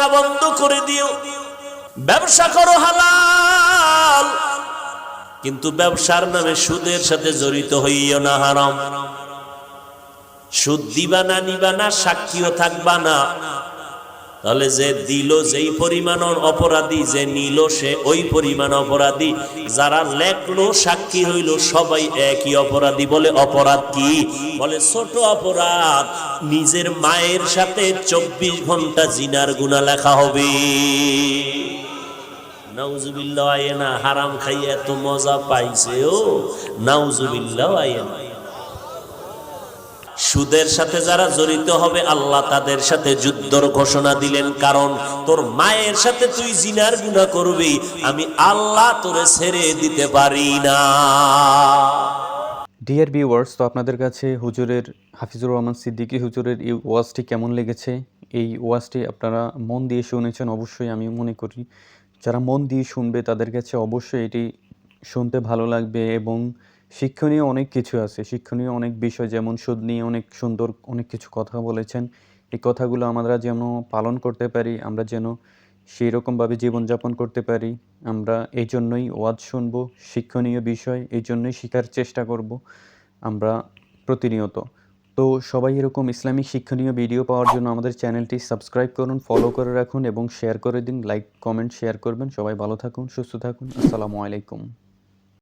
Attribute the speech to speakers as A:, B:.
A: কেনা বন্ধ করে দিও। ব্যবসা করো হালাল। কিন্তু ব্যবসার নামে সুদের সাথে জড়িত হইও না, হারাম। সুদ দিবা না, নিবা না, সাক্ষীও থাকবা না। তাহলে যে দিল যেই পরিমাণ অপরাধী, যে নিল সে ওই পরিমাণ অপরাধী। যারা লেখলো, সাক্ষী হইল, সবাই একই অপরাধী বলে, অপরাধ কি? বলে, ছোট অপরাধ, নিজের মায়ের সাথে চব্বিশ ঘণ্টা জিনার গুণা লেখা হবে। নাউজুবিল্লাহ, আয়ে না, হারাম খাইয়ে এত মজা পাইছে ও। নাউজুবিল্লাহ, আয়ে না। সুদের সাথে যারা জড়িত হবে, আল্লাহ তাদের সাথে যুদ্ধর ঘোষণা দিলেন, কারণ তোর মায়ের সাথে তুই জিনার গুণা করবি, আমি আল্লাহ তোরে ছেড়ে দিতে পারি না।
B: ডিয়ার ভিউয়ার্স তো আপনাদের কাছে হুজুরের, হাফিজুর রহমান সিদ্দিকী হুজুরের এই ওয়াজটি কেমন লেগেছে? এই ওয়াজটি আপনারা মন দিয়ে শুনেছেন, অবশ্যই আমি মনে করি। যারা মন দিয়ে শুনবে, তাদের কাছে অবশ্যই এটি শুনতে ভালো লাগবে এবং শিক্ষণীয় অনেক কিছু আছে। শিক্ষণীয় অনেক বিষয়, যেমন সুদ নিয়ে অনেক সুন্দর অনেক কিছু কথা বলেছেন। এই কথাগুলো আমরা যেন পালন করতে পারি, আমরা যেন সেই রকমভাবে জীবনযাপন করতে পারি, আমরা এই জন্যই ওয়াজ শুনব, শিক্ষণীয় বিষয়, এই জন্যই শেখার চেষ্টা করব, আমরা প্রতিনিয়ত। তো সবাই এরকম ইসলামিক শিক্ষণীয় ভিডিও পাওয়ার জন্য আমাদের চ্যানেলটি সাবস্ক্রাইব করুন, ফলো করে রাখুন এবং শেয়ার করে দিন, লাইক, কমেন্ট, শেয়ার করবেন। সবাই ভালো থাকুন, সুস্থ থাকুন। আসসালামু আলাইকুম।